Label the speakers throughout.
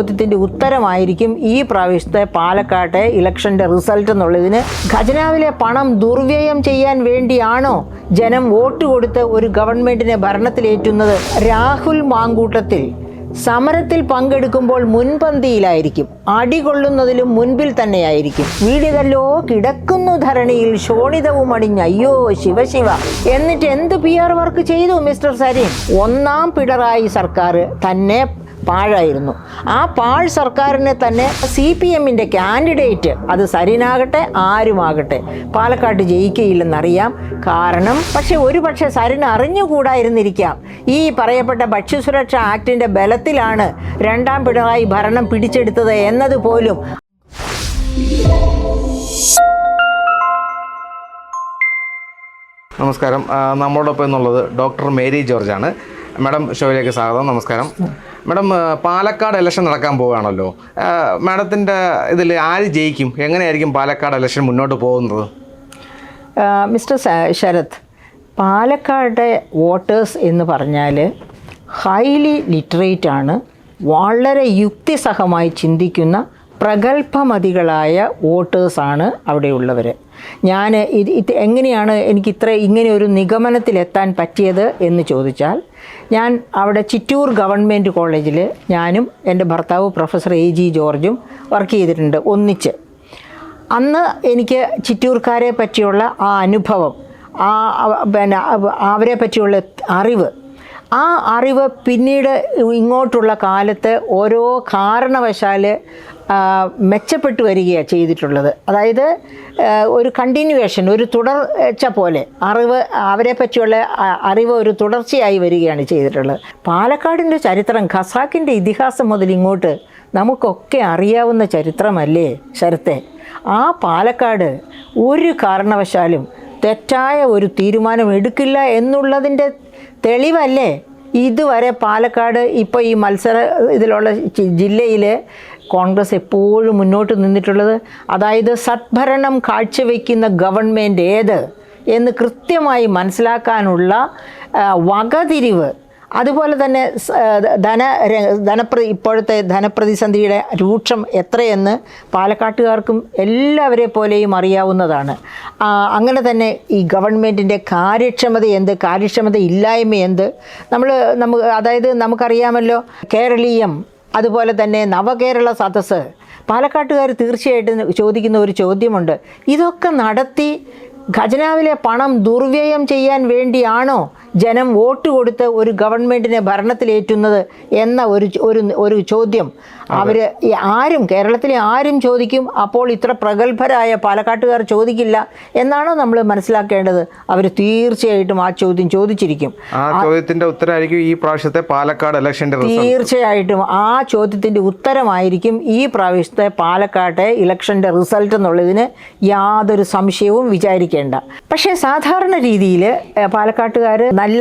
Speaker 1: ചോദ്യത്തിന്റെ ഉത്തരമായിരിക്കും ഈ പ്രാവശ്യത്തെ പാലക്കാട്ടെ ഇലക്ഷന്റെ റിസൾട്ട് എന്നുള്ളതിന്. ഖജനാവിലെ പണം ദുർവ്യയം ചെയ്യാൻ വേണ്ടിയാണോ ജനം വോട്ട് കൊടുത്ത് ഒരു ഗവൺമെന്റിനെ ഭരണത്തിലേറ്റുന്നത്? രാഹുൽ മാങ്കൂട്ടത്തിൽ സമരത്തിൽ പങ്കെടുക്കുമ്പോൾ മുൻപന്തിയിലായിരിക്കും. അടികൊള്ളുന്നതിലും മുൻപിൽ തന്നെയായിരിക്കും. വീടുകല്ലോ കിടക്കുന്നു ധരണിയിൽ ശോണിതവും അണിഞ്ഞ് അയ്യോ ശിവശിവ എന്നിട്ട് എന്ത് പി ആർ വർക്ക് ചെയ്തു മിസ്റ്റർ സരീൻ? ഒന്നാം പിണറായി സർക്കാർ തന്നെ പാഴായിരുന്നു. ആ പാഴ് സർക്കാരിനെ തന്നെ സി പി എമ്മിന്റെ കാൻഡിഡേറ്റ് അത് സരിനാകട്ടെ ആരുമാകട്ടെ. പാലക്കാട്ട് ജയിക്കുകയില്ലെന്നറിയാം കാരണം പക്ഷെ ഒരു പക്ഷേ സരിൻ അറിഞ്ഞുകൂടായിരുന്നിരിക്കാം. ഈ പറയപ്പെട്ട ഭക്ഷ്യസുരക്ഷ ആക്ടിന്റെ ബലത്തിലാണ് രണ്ടാം പിണറായി ഭരണം പിടിച്ചെടുത്തത് എന്നതുപോലും
Speaker 2: നമസ്കാരം. നമ്മളോടൊപ്പം എന്നുള്ളത് ഡോക്ടർ മേരി ജോർജ് ആണ് മാഡം ഷോയിലേക്ക് സ്വാഗതം നമസ്കാരം. മാഡം പാലക്കാട് ഇലക്ഷൻ നടക്കാൻ പോവുകയാണല്ലോ. മാഡത്തിന്റെ ഇതിൽ ആര് ജയിക്കും? എങ്ങനെയായിരിക്കും പാലക്കാട് ഇലക്ഷൻ മുന്നോട്ട് പോകുന്നത്?
Speaker 1: മിസ്റ്റർ ശരത് പാലക്കാട് വോട്ടേഴ്സ് എന്ന് പറഞ്ഞാൽ ഹൈലി ലിറ്ററേറ്റ് ആണ്. വളരെ യുക്തിസഹമായി ചിന്തിക്കുന്ന പ്രഗത്ഭമതികളായ വോട്ടേഴ്സാണ് അവിടെയുള്ളവർ ഞാൻ ഇത് ഇത് എങ്ങനെയാണ് എനിക്ക് ഇത്ര ഇങ്ങനെ ഒരു നിഗമനത്തിലെത്താൻ പറ്റിയത് എന്ന് ചോദിച്ചാൽ ഞാൻ അവിടെ ചിറ്റൂർ ഗവൺമെന്റ് കോളേജിൽ ഞാനും എന്റെ ഭർത്താവ് പ്രൊഫസർ എ ജി ജോർജും വർക്ക് ചെയ്തിട്ടുണ്ട് ഒന്നിച്ച്. അന്ന് എനിക്ക് ചിറ്റൂർക്കാരെ പറ്റിയുള്ള ആ അനുഭവം ആ പിന്നെ അവരെ പറ്റിയുള്ള അറിവ് ആ അറിവ് പിന്നീട് ഇങ്ങോട്ടുള്ള കാലത്ത് ഓരോ കാരണവശാൽ മെച്ചപ്പെട്ടു വരികയാണ് ചെയ്തിട്ടുള്ളത്. അതായത് ഒരു കണ്ടിന്യൂവേഷൻ ഒരു തുടർച്ച പോലെ അറിവ് അവരെ പറ്റിയുള്ള അറിവ് ഒരു തുടർച്ചയായി വരികയാണ് ചെയ്തിട്ടുള്ളത്. പാലക്കാടിന്റെ ചരിത്രം ഖസാക്കിന്റെ ഇതിഹാസം മുതൽ ഇങ്ങോട്ട് നമുക്കൊക്കെ അറിയാവുന്ന ചരിത്രമല്ലേ ശരത്തെ? ആ പാലക്കാട് ഒരു കാരണവശാലും തെറ്റായ ഒരു തീരുമാനം എടുക്കില്ല എന്നുള്ളതിന്റെ തെളിവല്ലേ ഇതുവരെ പാലക്കാട് ഇപ്പോൾ ഈ മത്സര ഇതിലുള്ള ജില്ലയിൽ കോൺഗ്രസ് എപ്പോഴും മുന്നോട്ട് നിന്നിട്ടുള്ളത്. അതായത് സദ്ഭരണം കാഴ്ചവെക്കുന്ന ഗവൺമെന്റ് ഏത് എന്ന് കൃത്യമായി മനസ്സിലാക്കാനുള്ള വകതിരിവ് അതുപോലെ തന്നെ ധന ധനപ്രതി ധനപ്ര ഇപ്പോഴത്തെ ധനപ്രതിസന്ധിയുടെ രൂക്ഷം എത്രയെന്ന് പാലക്കാട്ടുകാർക്കും എല്ലാവരെ പോലെയും അറിയാവുന്നതാണ്. അങ്ങനെ തന്നെ ഈ ഗവൺമെന്റിന്റെ കാര്യക്ഷമത എന്ത് കാര്യക്ഷമത ഇല്ലായ്മ എന്ത്? നമ്മൾ നമുക്ക് അതായത് നമുക്കറിയാമല്ലോ കേരളീയം അതുപോലെ തന്നെ നവകേരള സദസ്സ്. പാലക്കാട്ടുകാർ തീർച്ചയായിട്ടും ചോദിക്കുന്ന ഒരു ചോദ്യമുണ്ട്. ഇതൊക്കെ നടത്തി ഖജനാവിലെ പണം ദുർവ്യയം ചെയ്യാൻ വേണ്ടിയാണോ ജനം വോട്ട് കൊടുത്ത് ഒരു ഗവൺമെന്റിനെ ഭരണത്തിലേറ്റുന്നത് എന്ന ഒരു ഒരു ഒരു ചോദ്യം. അവർ ആരും കേരളത്തിലെ ആരും ചോദിക്കും അപ്പോൾ ഇത്ര പ്രഗത്ഭരായ പാലക്കാട്ടുകാർ ചോദിക്കില്ല എന്നാണോ നമ്മൾ മനസ്സിലാക്കേണ്ടത്. അവർ തീർച്ചയായിട്ടും ആ ചോദ്യം ചോദിച്ചിരിക്കും.
Speaker 2: ആ ചോദ്യത്തിന്റെ ഉത്തരമായിരിക്കും ഈ പ്രാവശ്യത്തെ പാലക്കാട് ഇലക്ഷന്റെ
Speaker 1: തീർച്ചയായിട്ടും ആ ചോദ്യത്തിന്റെ ഉത്തരമായിരിക്കും ഈ പ്രാവശ്യത്തെ പാലക്കാട്ടെ ഇലക്ഷന്റെ റിസൾട്ട് എന്നുള്ളതിന് യാതൊരു സംശയവും വിചാരിക്കേണ്ട. പക്ഷേ സാധാരണ രീതിയിൽ പാലക്കാട്ടുകാർ നല്ല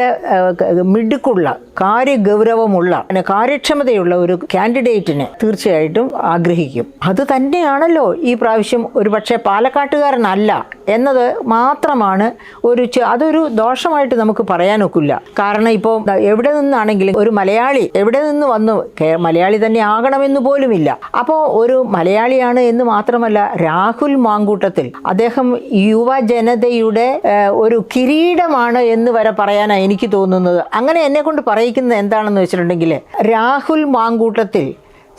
Speaker 1: മിടുക്കുള്ള കാര്യഗൗരവമുള്ള കാര്യക്ഷമതയുള്ള ഒരു കാൻഡിഡേറ്റിനെ തീർച്ചയായിട്ടും ആഗ്രഹിക്കും. അത് തന്നെയാണല്ലോ ഈ പ്രാവശ്യം ഒരുപക്ഷെ പാലക്കാട്ടുകാരനല്ല എന്നത് മാത്രമാണ് ഒരു അതൊരു ദോഷമായിട്ട് നമുക്ക് പറയാനൊക്കില്ല. കാരണം ഇപ്പോൾ എവിടെ നിന്നാണെങ്കിലും ഒരു മലയാളി എവിടെ നിന്ന് വന്നു മലയാളി തന്നെ ആകണമെന്ന് പോലുമില്ല. അപ്പോൾ ഒരു മലയാളിയാണ് എന്ന് മാത്രമല്ല രാഹുൽ മാങ്കൂട്ടത്തിൽ അദ്ദേഹം യുവജനതയുടെ ഒരു കിരീടമാണ് എന്ന് വരെ പറയാനാണ് എനിക്ക് തോന്നുന്നത്. അങ്ങനെ എന്നെ കൊണ്ട് പറയിക്കുന്നത് എന്താണെന്ന് വെച്ചിട്ടുണ്ടെങ്കിൽ രാഹുൽ മാങ്കൂട്ടത്തിൽ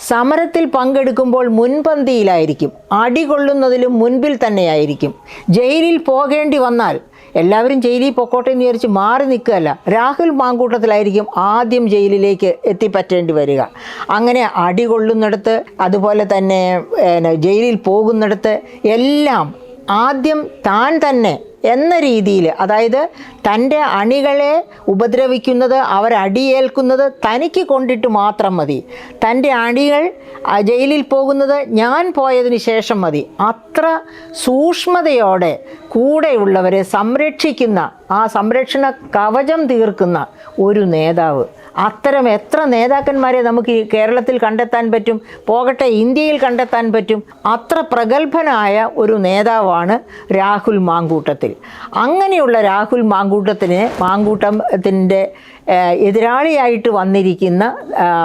Speaker 1: സമരത്തിൽ പങ്കെടുക്കുമ്പോൾ മുൻപന്തിയിലായിരിക്കും. അടികൊള്ളുന്നതിലും മുൻപിൽ തന്നെയായിരിക്കും. ജയിലിൽ പോകേണ്ടി വന്നാൽ എല്ലാവരും ജയിലിൽ പൊക്കോട്ടെ എന്ന് വിചാരിച്ച് മാറി നിൽക്കുകയല്ല. രാഹുൽ മാങ്കൂട്ടത്തിലായിരിക്കും ആദ്യം ജയിലിലേക്ക് എത്തിപ്പറ്റേണ്ടി വരിക. അങ്ങനെ അടികൊള്ളുന്നിടത്ത് അതുപോലെ തന്നെ ജയിലിൽ പോകുന്നിടത്ത് എല്ലാം ആദ്യം താൻ തന്നെ എന്ന രീതിയിൽ അതായത് തന്റെ അണികളെ ഉപദ്രവിക്കുന്നത് അവരടിയേൽക്കുന്നത് തനിക്ക് കൊണ്ടിട്ട് മാത്രം മതി. തന്റെ അണികൾ ജയിലിൽ പോകുന്നത് ഞാൻ പോയതിന് ശേഷം മതി. അത്ര സൂക്ഷ്മതയോടെ കൂടെയുള്ളവരെ സംരക്ഷിക്കുന്ന ആ സംരക്ഷണ കവചം തീർക്കുന്ന ഒരു നേതാവ് അത്തരം എത്ര നേതാക്കന്മാരെ നമുക്ക് ഈ കേരളത്തിൽ കണ്ടെത്താൻ പറ്റും? പോകട്ടെ ഇന്ത്യയിൽ കണ്ടെത്താൻ പറ്റും? അത്ര പ്രഗത്ഭനായ ഒരു നേതാവാണ് രാഹുൽ മാങ്കൂട്ടത്തിൽ. അങ്ങനെയുള്ള രാഹുൽ മാങ്കൂട്ടത്തിന് മാങ്കൂട്ടത്തിന്റെ എതിരാളിയായിട്ട് വന്നിരിക്കുന്ന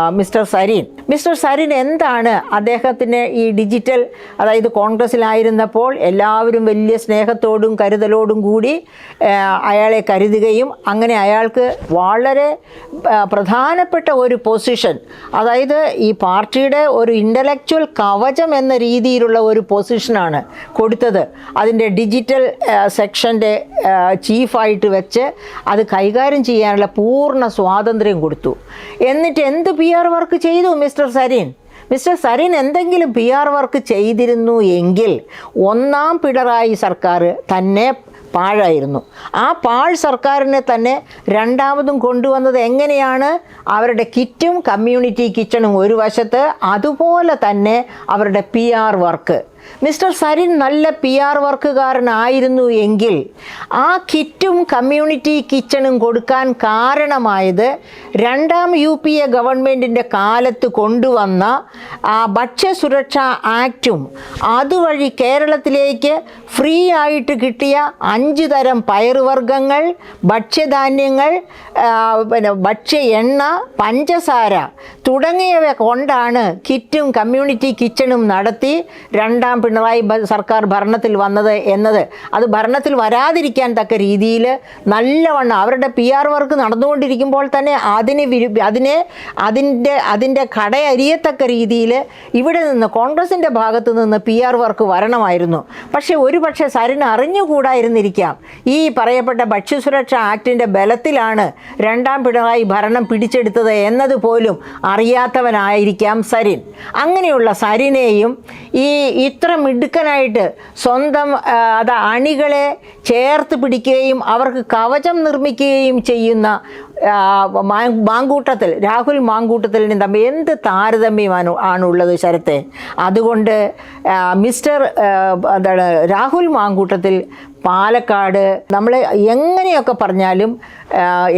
Speaker 1: മിസ്റ്റർ സരീൻ. മിസ്റ്റർ സരീൻ എന്താണ് അദ്ദേഹത്തിന് ഈ ഡിജിറ്റൽ അതായത് കോൺഗ്രസ്സിലായിരുന്നപ്പോൾ എല്ലാവരും വലിയ സ്നേഹത്തോടും കരുതലോടും കൂടി അയാളെ കരുതുകയും അങ്ങനെ അയാൾക്ക് വളരെ പ്രധാനപ്പെട്ട ഒരു പൊസിഷൻ അതായത് ഈ പാർട്ടിയുടെ ഒരു ഇന്റലക്ച്വൽ കവചം എന്ന രീതിയിലുള്ള ഒരു പൊസിഷനാണ് കൊടുത്തത്. അതിന്റെ ഡിജിറ്റൽ സെക്ഷന്റെ ചീഫായിട്ട് വെച്ച് അത് കൈകാര്യം ചെയ്യാനുള്ള പൂർണ സ്വാതന്ത്ര്യം കൊടുത്തു. എന്നിട്ട് എന്ത് പി ആർ വർക്ക് ചെയ്തു മിസ്റ്റർ സരീൻ? മിസ്റ്റർ സരീൻ എന്തെങ്കിലും പി ആർ വർക്ക് ചെയ്തിരുന്നു എങ്കിൽ ഒന്നാം പിണറായി സർക്കാർ തന്നെ പാഴായിരുന്നു. ആ പാഴ് സർക്കാരിനെ തന്നെ രണ്ടാമതും കൊണ്ടുവന്നത് എങ്ങനെയാണ്? അവരുടെ കിറ്റും കമ്മ്യൂണിറ്റി കിച്ചണും ഒരു വശത്ത് അതുപോലെ തന്നെ അവരുടെ പി വർക്ക് മിസ്റ്റർ സരിൻ നല്ല പി ആർ വർക്കുകാരനായിരുന്നു എങ്കിൽ ആ കിറ്റും കമ്മ്യൂണിറ്റി കിച്ചണും കൊടുക്കാൻ കാരണമായത് രണ്ടാം യു പി എ ഗവൺമെന്റിന്റെ കാലത്ത് കൊണ്ടുവന്ന ആ ഭക്ഷ്യസുരക്ഷാ ആക്റ്റും അതുവഴി കേരളത്തിലേക്ക് ഫ്രീ ആയിട്ട് കിട്ടിയ അഞ്ച് തരം പയറുവർഗങ്ങൾ ഭക്ഷ്യധാന്യങ്ങൾ പിന്നെ ഭക്ഷ്യ എണ്ണ പഞ്ചസാര തുടങ്ങിയവ കൊണ്ടാണ് കിറ്റും കമ്മ്യൂണിറ്റി കിച്ചണും നടത്തി രണ്ടാം പിണറായി സർക്കാർ ഭരണത്തിൽ വന്നത് എന്നത് അത് ഭരണത്തിൽ വരാതിരിക്കാൻ തക്ക രീതിയിൽ നല്ലവണ്ണം അവരുടെ പി ആർ വർക്ക് നടന്നുകൊണ്ടിരിക്കുമ്പോൾ തന്നെ അതിന് വിരു അതിനെ അതിന്റെ അതിന്റെ കടയരിയത്തക്ക രീതിയിൽ ഇവിടെ നിന്ന് കോൺഗ്രസിന്റെ ഭാഗത്ത് നിന്ന് പി ആർ വർക്ക് വരണമായിരുന്നു. പക്ഷേ ഒരു പക്ഷേ സരിന് അറിഞ്ഞുകൂടായിരുന്നിരിക്കാം. ഈ പറയപ്പെട്ട ഭക്ഷ്യസുരക്ഷ ആക്ടിന്റെ ബലത്തിലാണ് രണ്ടാം പിണറായി ഭരണം പിടിച്ചെടുത്തത് എന്നതുപോലും അറിയാത്തവനായിരിക്കാം സരിൻ. അങ്ങനെയുള്ള സരിനെയും ഈ ഇത്ര മിടുക്കനായിട്ട് സ്വന്തം അത് അണികളെ ചേർത്ത് പിടിക്കുകയും അവർക്ക് കവചം നിർമ്മിക്കുകയും ചെയ്യുന്ന മാങ്കൂട്ടത്തിൽ രാഹുൽ മാങ്കൂട്ടത്തിലിനും തമ്മിൽ എന്ത് താരതമ്യമാണ് ആണുള്ളത് ശരത്തെ? അതുകൊണ്ട് മിസ്റ്റർ എന്താണ് രാഹുൽ മാങ്കൂട്ടത്തിൽ പാലക്കാട് നമ്മൾ എങ്ങനെയൊക്കെ പറഞ്ഞാലും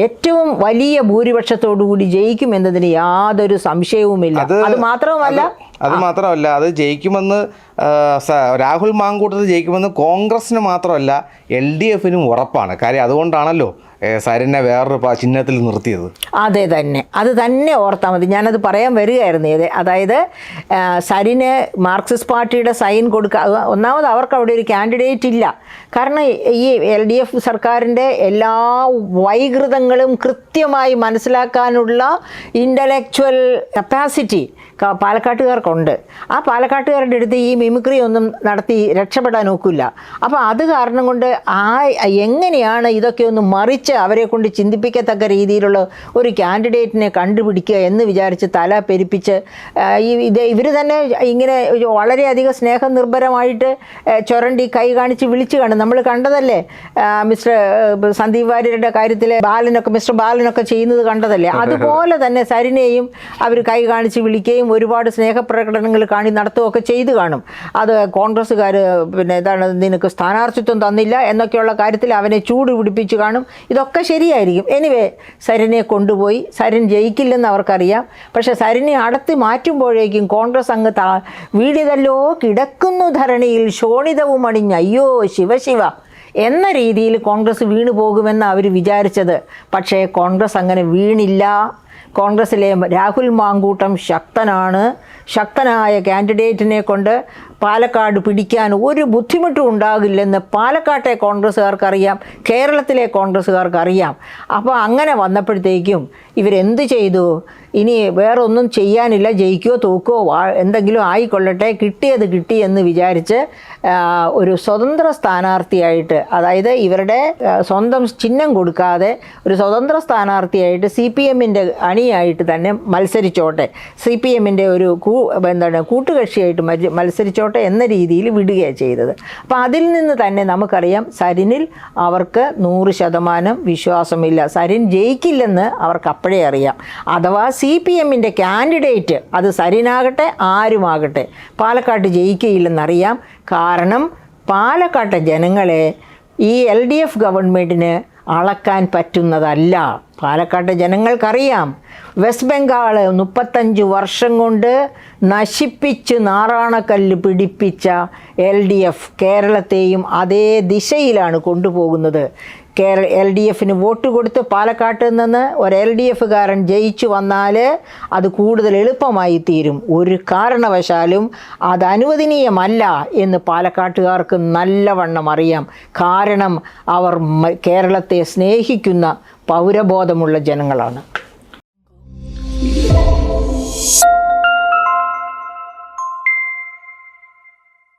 Speaker 1: ഏറ്റവും വലിയ ഭൂരിപക്ഷത്തോടുകൂടി ജയിക്കും എന്നതിന് യാതൊരു സംശയവുമില്ല.
Speaker 2: അത്
Speaker 1: മാത്രവുമല്ല
Speaker 2: അത് മാത്രമല്ല അത് ജയിക്കുമെന്ന് രാഹുൽ മാങ്കൂട്ടത്തിൽ ജയിക്കുമെന്ന് കോൺഗ്രസിന് മാത്രമല്ല എൽ ഡി എഫിനും ഉറപ്പാണ്. കാര്യം അതുകൊണ്ടാണല്ലോ സരനെ വേറൊരു ചിഹ്നത്തിൽ നിർത്തിയത്.
Speaker 1: അതെ തന്നെ. അത് തന്നെ ഓർത്താൽ മതി. ഞാനത് പറയാൻ വരികയായിരുന്നു. ഇത് അതായത് സരിന് മാർക്സിസ്റ്റ് പാർട്ടിയുടെ സൈൻ കൊടുക്കുക ഒന്നാമത് അവർക്ക് അവിടെ ഒരു കാൻഡിഡേറ്റ് ഇല്ല. കാരണം ഈ എൽ ഡി എഫ് സർക്കാരിന്റെ എല്ലാ വൈകൃതങ്ങളും കൃത്യമായി മനസ്സിലാക്കാനുള്ള ഇന്റലക്ച്വൽ കപ്പാസിറ്റി പാലക്കാട്ടുകാർക്കുണ്ട്. ആ പാലക്കാട്ടുകാരുടെ അടുത്ത് ഈ മിമിക്രി ഒന്നും നടത്തി രക്ഷപ്പെടാൻ നോക്കില്ല അപ്പോൾ അത് കാരണം കൊണ്ട് ആ എങ്ങനെയാണ് ഇതൊക്കെ ഒന്ന് മറിച്ച് അവരെ കൊണ്ട് ചിന്തിപ്പിക്കത്തക്ക രീതിയിലുള്ള ഒരു കാൻഡിഡേറ്റിനെ കണ്ടുപിടിക്കുക എന്ന് വിചാരിച്ച് തല പെരുപ്പിച്ച് ഈ ഇത് ഇവർ തന്നെ ഇങ്ങനെ വളരെയധികം സ്നേഹം നിർഭരമായിട്ട് ചൊരണ്ടി കൈ കാണിച്ച് വിളിച്ചു കാണും. നമ്മൾ കണ്ടതല്ലേ മിസ്റ്റർ സന്ദീപ് വാര്യരുടെ കാര്യത്തിൽ ബാലനൊക്കെ മിസ്റ്റർ ബാലനൊക്കെ ചെയ്യുന്നത് കണ്ടതല്ലേ? അതുപോലെ തന്നെ സരിനെയും അവർ കൈ കാണിച്ച് വിളിക്കുകയും ഒരുപാട് സ്നേഹപ്രകടനങ്ങൾ കാണി നടത്തുകയൊക്കെ ചെയ്തു കാണും. അത് കോൺഗ്രസ്സുകാർ പിന്നെ ഇതാണ് നിനക്ക് സ്ഥാനാർത്ഥിത്വം തന്നില്ല എന്നൊക്കെയുള്ള കാര്യത്തിൽ അവനെ ചൂട് പിടിപ്പിച്ച് കാണും. ഇതൊക്കെ ശരിയായിരിക്കും. എനിവേ സരനെ കൊണ്ടുപോയി. സരൻ ജയിക്കില്ലെന്ന് അവർക്കറിയാം. പക്ഷെ സരനെ അടുത്ത് മാറ്റുമ്പോഴേക്കും കോൺഗ്രസ് അങ്ങ് താ വീടിതല്ലോ കിടക്കുന്നു ധരണിയിൽ ശോണിതവും അണിഞ്ഞ്. അയ്യോ ശിവശിവ എന്ന രീതിയിൽ കോൺഗ്രസ് വീണു പോകുമെന്ന് അവർ വിചാരിച്ചത്. പക്ഷേ കോൺഗ്രസ് അങ്ങനെ വീണില്ല. കോൺഗ്രസ്സിലെ രാഹുൽ മാങ്കൂട്ടം ശക്തനാണ്. ശക്തനായ കാൻഡിഡേറ്റിനെ കൊണ്ട് പാലക്കാട് പിടിക്കാൻ ഒരു ബുദ്ധിമുട്ടും ഉണ്ടാകില്ലെന്ന് പാലക്കാട്ടെ കോൺഗ്രസ്സുകാർക്കറിയാം കേരളത്തിലെ കോൺഗ്രസ്സുകാർക്കറിയാം. അപ്പോൾ അങ്ങനെ വന്നപ്പോഴത്തേക്കും ഇവരെന്ത് ചെയ്തു? ഇനി വേറെ ഒന്നും ചെയ്യാനില്ല ജയിക്കുകയോ തോക്കുകയോ എന്തെങ്കിലും ആയിക്കൊള്ളട്ടെ കിട്ടിയത് കിട്ടി എന്ന് വിചാരിച്ച് ഒരു സ്വതന്ത്ര സ്ഥാനാർത്ഥിയായിട്ട് അതായത് ഇവരുടെ സ്വന്തം ചിഹ്നം കൊടുക്കാതെ ഒരു സ്വതന്ത്ര സ്ഥാനാർത്ഥിയായിട്ട് സി പി എമ്മിന്റെ അണിയായിട്ട് തന്നെ മത്സരിച്ചോട്ടെ. സി പി എമ്മിന്റെ ഒരു എന്താണ് കൂട്ടുകക്ഷിയായിട്ട് മത്സ- മത്സരിച്ചോട്ടെ എന്ന രീതിയിൽ വിടുകയാണ് ചെയ്തത്. അപ്പോൾ അതിൽ നിന്ന് തന്നെ നമുക്കറിയാം സരിനിൽ അവർക്ക് നൂറ് ശതമാനം വിശ്വാസമില്ല. സരിൻ ജയിക്കില്ലെന്ന് അവർക്ക് അപ്പോഴേ അറിയാം. അഥവാ സി പി എമ്മിന്റെ കാൻഡിഡേറ്റ് അത് സരിനാകട്ടെ ആരുമാകട്ടെ പാലക്കാട്ട് ജയിക്കുകയില്ലെന്നറിയാം കാരണം പാലക്കാട്ടെ ജനങ്ങളെ ഈ എൽ ഡി എഫ് ഗവൺമെന്റിന് അളക്കാൻ പറ്റുന്നതല്ല. പാലക്കാട്ടെ ജനങ്ങൾക്കറിയാം. വെസ്റ്റ് ബംഗാൾ മുപ്പത്തഞ്ച് വർഷം കൊണ്ട് നശിപ്പിച്ച് നാറാണക്കല്ല് പിടിപ്പിച്ച എൽ ഡി എഫ് കേരളത്തെയും അതേ ദിശയിലാണ് കൊണ്ടുപോകുന്നത്. കേരള എൽ ഡി എഫിന് വോട്ട് കൊടുത്ത് പാലക്കാട്ട് നിന്ന് ഒരു എൽ ഡി എഫുകാരൻ ജയിച്ചു വന്നാൽ അത് കൂടുതൽ എളുപ്പമായി തീരും. ഒരു കാരണവശാലും അത് അനുവദനീയമല്ല എന്ന് പാലക്കാട്ടുകാർക്ക് നല്ലവണ്ണം അറിയാം. കാരണം അവർ കേരളത്തെ സ്നേഹിക്കുന്ന പൗരബോധമുള്ള ജനങ്ങളാണ്.